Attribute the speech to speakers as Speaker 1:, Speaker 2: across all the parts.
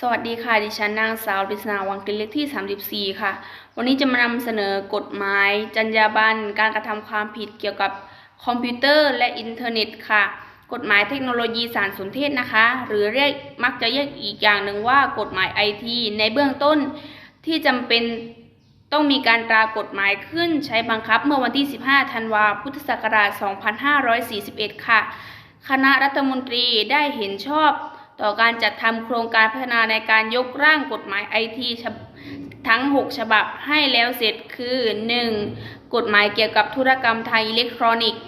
Speaker 1: สวัสดีค่ะ ดิฉันนางสาวดิษนาวังกลินเล็กที่ 34 ค่ะ วันนี้จะมานำเสนอกฎหมาย จรรยาบรรณการกระทำความผิดเกี่ยวกับคอมพิวเตอร์และอินเทอร์เน็ตค่ะ กฎหมายเทคโนโลยีสารสนเทศนะคะ หรือเรียกมักจะเรียกอีกอย่างหนึ่งว่ากฎหมายไอทีในเบื้องต้นที่จำเป็นต้องมีการตรากฎหมายขึ้นใช้บังคับเมื่อวันที่ 15 ธันวาพุทธศักราช 2541 ค่ะ คณะรัฐมนตรีได้เห็นชอบ ต่อการจัดทำโครงการพัฒนาในการยกร่างกฎหมายไอทีทั้ง 6 ฉบับให้แล้วเสร็จคือ 1. กฎหมายเกี่ยวกับธุรกรรมทางอิเล็กทรอนิกส์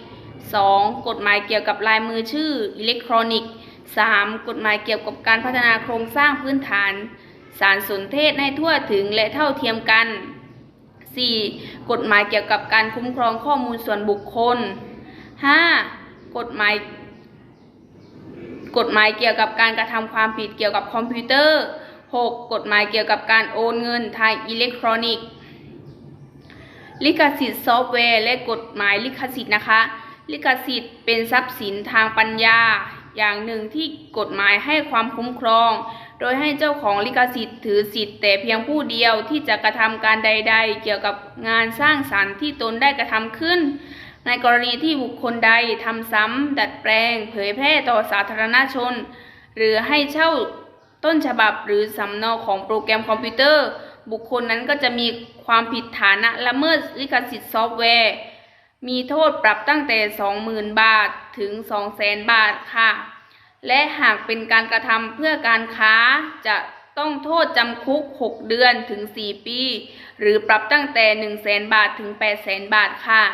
Speaker 1: 2. กฎหมายเกี่ยวกับลายมือชื่ออิเล็กทรอนิกส์ 3. กฎหมายเกี่ยวกับการพัฒนาโครงสร้างพื้นฐาน สารสนเทศให้ทั่วถึงและเท่าเทียมกัน 4. กฎหมายเกี่ยวกับการคุ้มครองข้อมูลส่วนบุคคล 5. กฎหมาย กฎหมายเกี่ยวกับการกระทำความผิดเกี่ยวกับคอมพิวเตอร์ 6. กฎหมายเกี่ยวกับการโอนเงินทางอิเล็กทรอนิกส์ ลิขสิทธิ์ซอฟต์แวร์และกฎหมายลิขสิทธิ์นะคะ ลิขสิทธิ์เป็นทรัพย์สินทางปัญญา อย่างหนึ่งที่กฎหมายให้ความคุ้มครอง โดยให้เจ้าของลิขสิทธิ์ถือสิทธิ์แต่เพียงผู้เดียวที่จะกระทำการใด ๆ เกี่ยวกับงานสร้างสรรค์ที่ตนได้กระทำขึ้น ในกรณีที่บุคคลใดทำซ้ำดัดแปลง เผยแพร่ต่อสาธารณชน หรือให้เช่าต้นฉบับหรือสำเนาของโปรแกรมคอมพิวเตอร์ บุคคลนั้นก็จะมีความผิดฐานะละเมิดลิขสิทธิ์ซอฟต์แวร์ มีโทษปรับตั้งแต่ 20,000 บาทถึง 200,000 บาทค่ะ และหากเป็นการกระทำเพื่อการค้าจะต้องโทษจำคุก 6 เดือนถึง 4 ปี หรือปรับตั้งแต่ 100,000 บาทถึง 800,000บาทค่ะ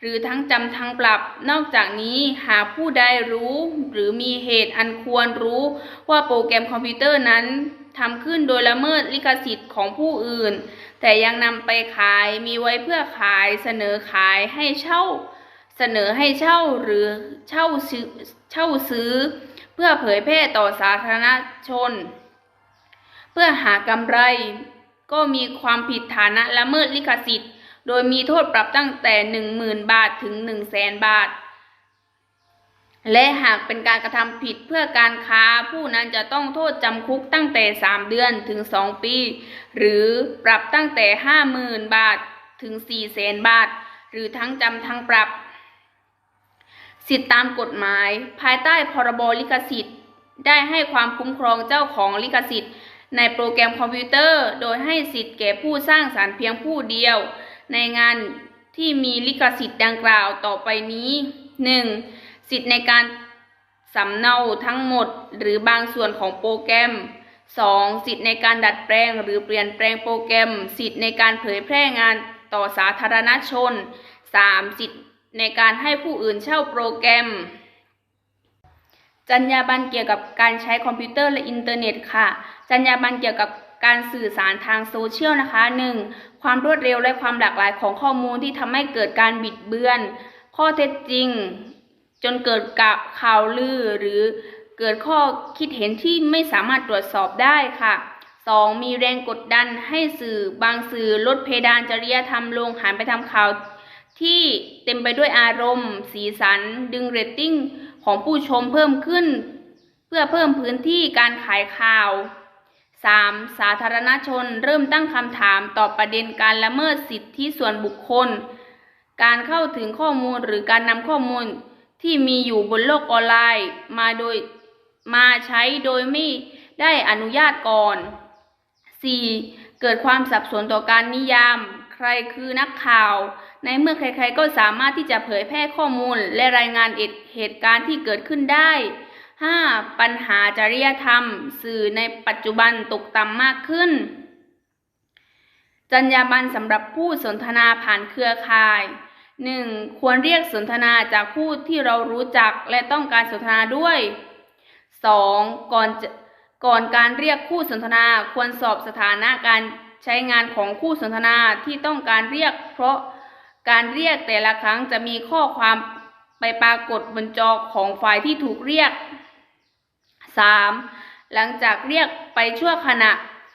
Speaker 1: หรือทั้งจำทั้งปรับ นอกจากนี้หากผู้ใดรู้ หรือมีเหตุอันควรรู้ว่าโปรแกรมคอมพิวเตอร์นั้นทำขึ้นโดยละเมิดลิขสิทธิ์ของผู้อื่น แต่ยังนำไปขายมีไว้เพื่อขายเสนอขายให้เช่า เสนอให้เช่าหรือเช่าซื้อเช่าซื้อ เพื่อเผยแพร่ต่อสาธารณชน เพื่อหากำไร ก็มีความผิดฐานะละเมิดลิขสิทธิ์ โดยมีโทษปรับตั้งแต่ 10,000 บาทถึง 100,000 บาท และหากเป็นการกระทำผิดเพื่อการค้า ผู้นั้นจะต้องโทษจำคุกตั้งแต่ 3 เดือนถึง 2 ปี หรือปรับตั้งแต่ 50,000 บาทถึง 400,000 บาท หรือทั้งจำทั้งปรับ สิทธิตามกฎหมาย ภายใต้พรบลิขสิทธิ์ ได้ให้ความคุ้มครองเจ้าของลิขสิทธิ์ ในโปรแกรมคอมพิวเตอร์ โดยให้สิทธิ์แก่ผู้สร้างสารรค์เพียงผู้เดียว ในงานที่มีลิขสิทธิ์ดังกล่าวต่อไปนี้ 1. สิทธิ์ในการสำเนาทั้งหมดหรือบางส่วนของโปรแกรม 2. สิทธิ์ในการดัดแปลงหรือเปลี่ยนแปลงโปรแกรม สิทธิ์ในการเผยแพร่งานต่อสาธารณชน 3. สิทธิ์ในการให้ผู้อื่นเช่าโปรแกรม จรรยาบรรณเกี่ยวกับการใช้คอมพิวเตอร์และอินเทอร์เน็ตค่ะ จรรยาบรรณเกี่ยวกับ การสื่อสารทางโซเชียลนะคะ 1. ความรวดเร็วและความหลากหลายของข้อมูลที่ทำให้เกิดการบิดเบือน ข้อเท็จจริง จนเกิดกับข่าวลือ หรือเกิดข้อคิดเห็นที่ไม่สามารถตรวจสอบได้ค่ะ 2. มีแรงกดดันให้สื่อบางสื่อลดเพดานจริยธรรมลงหันไปทำข่าวที่เต็มไปด้วยอารมณ์ สีสัน ดึงเรตติ้งของผู้ชมเพิ่มขึ้น เพื่อเพิ่มพื้นที่การขายข่าว 3. สาธารณชนเริ่มตั้งคำถามต่อประเด็นการละเมิดสิทธิส่วนบุคคล การเข้าถึงข้อมูลหรือการนำข้อมูลที่มีอยู่บนโลกออนไลน์มาโดยมาใช้โดยไม่ได้อนุญาตก่อน 4. เกิดความสับสนต่อการนิยาม ใครคือนักข่าว ในเมื่อใครๆก็สามารถที่จะเผยแพร่ข้อมูลและรายงานเหตุการณ์ที่เกิดขึ้นได้ 5. ปัญหาจริยธรรม สื่อในปัจจุบันตกต่ำมากขึ้น จรรยาบรรณสำหรับผู้สนทนาผ่านเครือข่าย 1. ควรเรียกสนทนาจากผู้ที่เรารู้จักและต้องการสนทนาด้วย 2. ก่อนก่อนการเรียกคู่สนทนาควรสอบสถานะการใช้งานของคู่สนทนาที่ต้องการเรียก เพราะการเรียกแต่ละครั้งจะมีข้อความไปปรากฏบนจอของฝ่ายที่ถูกเรียก 3. หลังจากเรียกไปชั่วขณะ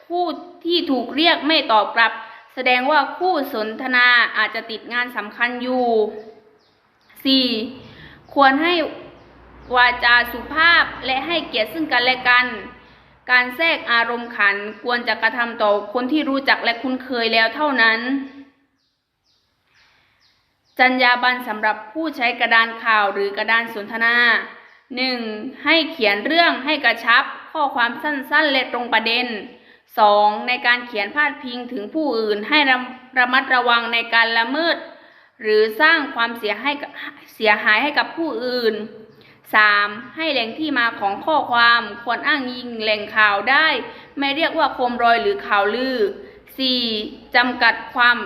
Speaker 1: คู่ที่ถูกเรียกไม่ตอบกลับ แสดงว่าคู่สนทนาอาจจะติดงานสำคัญอยู่ 4. ควรให้วาจาสุภาพและให้เกียรติซึ่งกันและกัน การแทรกอารมณ์ขันควรจะกระทำต่อคนที่รู้จักและคุ้นเคยแล้วเท่านั้น จรรยาบรรณสำหรับผู้ใช้กระดานข่าวหรือกระดานสนทนา 1. ให้เขียนเรื่องให้กระชับข้อความสั้นๆและตรงประเด็น 2. ในการเขียนพาดพิงถึงผู้อื่นให้ระระมัดระวังในการละเมิด หรือสร้างความเสียให้เสียหายให้กับผู้อื่น 3. ให้แหล่งที่มาของข้อความควรอ้างอิงแหล่งข่าวได้ ไม่เรียกว่าโคมรอยหรือข่าวลือ 4. จำกัดความ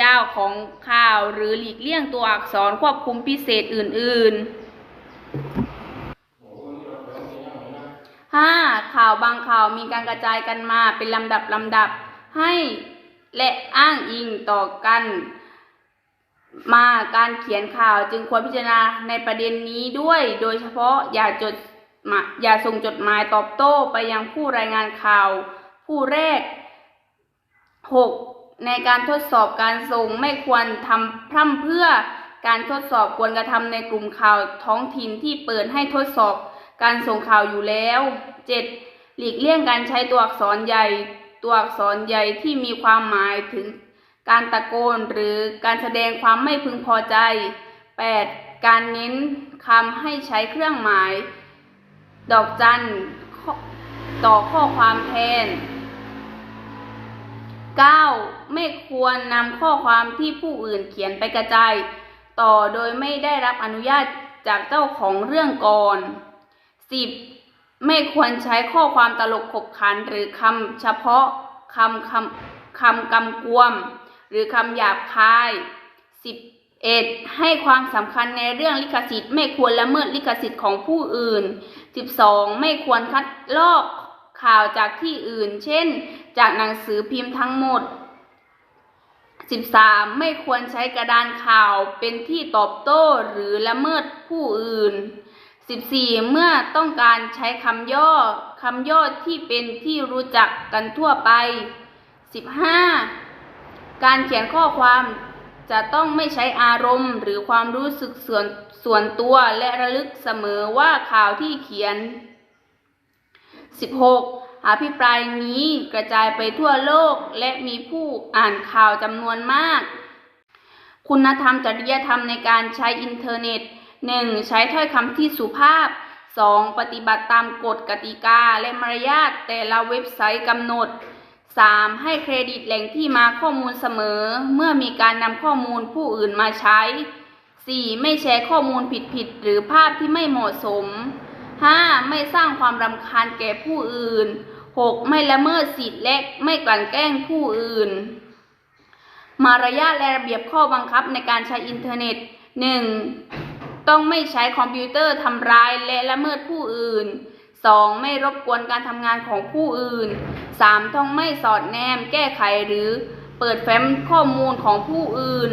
Speaker 1: ยาวของข่าวหรือหลีกเลี่ยงตัวอักษรควบคุมพิเศษอื่นๆ ห้าข่าวบางข่าวมีการกระจายกันมาเป็นลำดับลำดับ ให้และอ้างอิงต่อกัน มาการเขียนข่าวจึงควรพิจารณาในประเด็นนี้ด้วย โดยเฉพาะอย่าจดอย่าส่งจดหมายตอบโต้ไปยังผู้รายงานข่าว ผู้แรก 6. ในการทดสอบการส่งไม่ควรทำพร่ำเพื่อการทดสอบควรกระทำในกลุ่มข่าวท้องถิ่นที่เปิดให้ทดสอบ การส่งข่าวอยู่แล้ว 7. หลีกเลี่ยงการใช้ตัวอักษรใหญ่ ตัวอักษรใหญ่ที่มีความหมายถึงการตะโกนหรือการแสดงความไม่พึงพอใจ 8. การเน้นคำให้ใช้เครื่องหมาย ดอกจันต่อข้อความแทน 9. ไม่ควรนำข้อความที่ผู้อื่นเขียนไปกระจาย ต่อโดยไม่ได้รับอนุญาตจากเจ้าของเรื่องก่อน 10. ไม่ควรใช้ข้อความตลกขบขันหรือคำเฉพาะคำคำคำกำกวม หรือคำหยาบคาย 11. ให้ความสำคัญในเรื่องลิขสิทธิ์ ไม่ควรละเมิดลิขสิทธิ์ของผู้อื่น 12. ไม่ควรคัดลอกข่าวจากที่อื่น เช่น จากหนังสือพิมพ์ทั้งหมด 13. ไม่ควรใช้กระดานข่าวเป็นที่ตอบโต้หรือละเมิดผู้อื่น 14. เมื่อต้องการใช้คำย่อคำย่อที่เป็นที่รู้จักกันทั่วไป 15. การเขียนข้อความจะต้องไม่ใช้อารมณ์หรือความรู้สึกส่วนส่วนตัวและระลึกเสมอว่าข่าวที่เขียน 16. อภิปรายนี้กระจายไปทั่วโลกและมีผู้อ่านข่าวจำนวนมาก คุณธรรมจริยธรรมในการใช้อินเทอร์เน็ต 1. ใช้ถ้อยคำที่สุภาพ 2. ปฏิบัติตามกฎกติกาและมารยาทแต่ละเว็บไซต์กำหนด 3. ให้เครดิตแหล่งที่มาข้อมูลเสมอ เมื่อมีการนำข้อมูลผู้อื่นมาใช้ 4. ไม่แชร์ข้อมูลผิดๆหรือภาพที่ไม่เหมาะสม 5. ไม่สร้างความรำคาญแก่ผู้อื่น 6. ไม่ละเมิดสิทธิและไม่กลั่นแกล้งผู้อื่น มารยาทและระเบียบข้อบังคับในการใช้อินเทอร์เน็ต 1. ต้องไม่ใช้คอมพิวเตอร์ทำร้ายและละเมิดผู้อื่น 2. ไม่รบกวนการทำงานของผู้อื่น 3. ต้องไม่สอดแนมแก้ไขหรือเปิดแฟ้มข้อมูลของผู้อื่น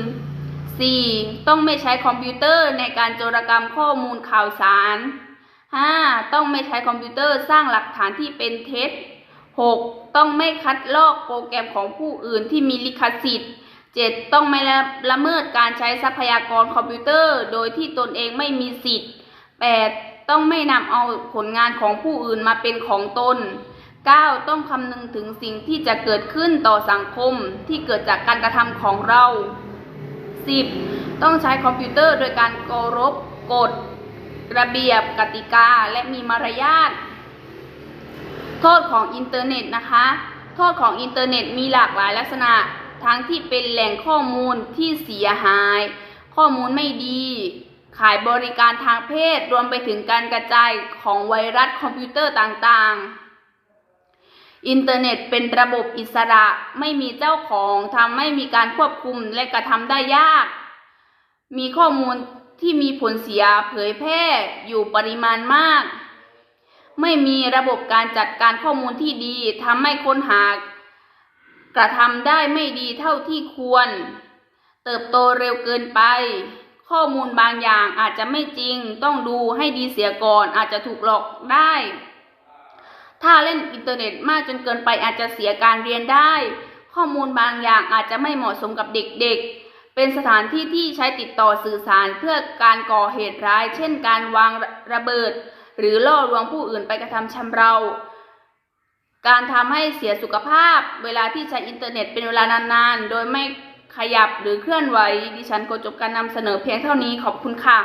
Speaker 1: 4. ต้องไม่ใช้คอมพิวเตอร์ในการโจรกรรมข้อมูลข่าวสาร 5. ต้องไม่ใช้คอมพิวเตอร์สร้างหลักฐานที่เป็นเท็จ 6. ต้องไม่คัดลอกโปรแกรมของผู้อื่นที่มีลิขสิทธิ์ 7. ต้องไม่ละละเมิดการใช้ทรัพยากรคอมพิวเตอร์ โดยที่ตนเองไม่มีสิทธิ์ 8. ต้องไม่นำเอาผลงานของผู้อื่นมาเป็นของตน 9. ต้องคำนึงถึงสิ่งที่จะเกิดขึ้นต่อสังคมที่เกิดจากการกระทำของเรา 10. ต้องใช้คอมพิวเตอร์โดยการเคารพกฎ ระเบียบกติกา และมีมารยาท โทษของอินเทอร์เน็ตนะคะ โทษของอินเทอร์เน็ตมีหลากหลายลักษณะ ทั้งที่เป็นแหล่งข้อมูลที่เสียหาย ข้อมูลไม่ดี ขายบริการทางเพศรวมไปถึงการกระจายของไวรัสคอมพิวเตอร์ต่างๆ อินเทอร์เน็ตเป็นระบบอิสระไม่มีเจ้าของทำให้มีการควบคุมและกระทำได้ยาก มีข้อมูลที่มีผลเสียเผยแพร่อยู่ปริมาณมาก ไม่มีระบบการจัดการข้อมูลที่ดีทำให้ค้นหา กระทำได้ไม่ดีเท่าที่ควร เติบโตเร็วเกินไป ข้อมูลบางอย่างอาจจะไม่จริง ต้องดูให้ดีเสียก่อนอาจจะถูกหลอกได้ ถ้าเล่นอินเทอร์เน็ตมากจนเกินไปอาจจะเสียการเรียนได้ ข้อมูลบางอย่างอาจจะไม่เหมาะสมกับเด็กๆเป็นสถานที่ที่ใช้ติดต่อสื่อสารเพื่อการก่อเหตุร้าย เช่น การวางระเบิด หรือล่อลวงผู้อื่นไปกระทำชำเรา การทำให้เสียสุขภาพ เวลาที่ใช้อินเทอร์เน็ตเป็นเวลานานๆ โดยไม่ขยับหรือเคลื่อนไหว ดิฉันก็จบการนำเสนอเพียงเท่านี้ขอบคุณค่ะ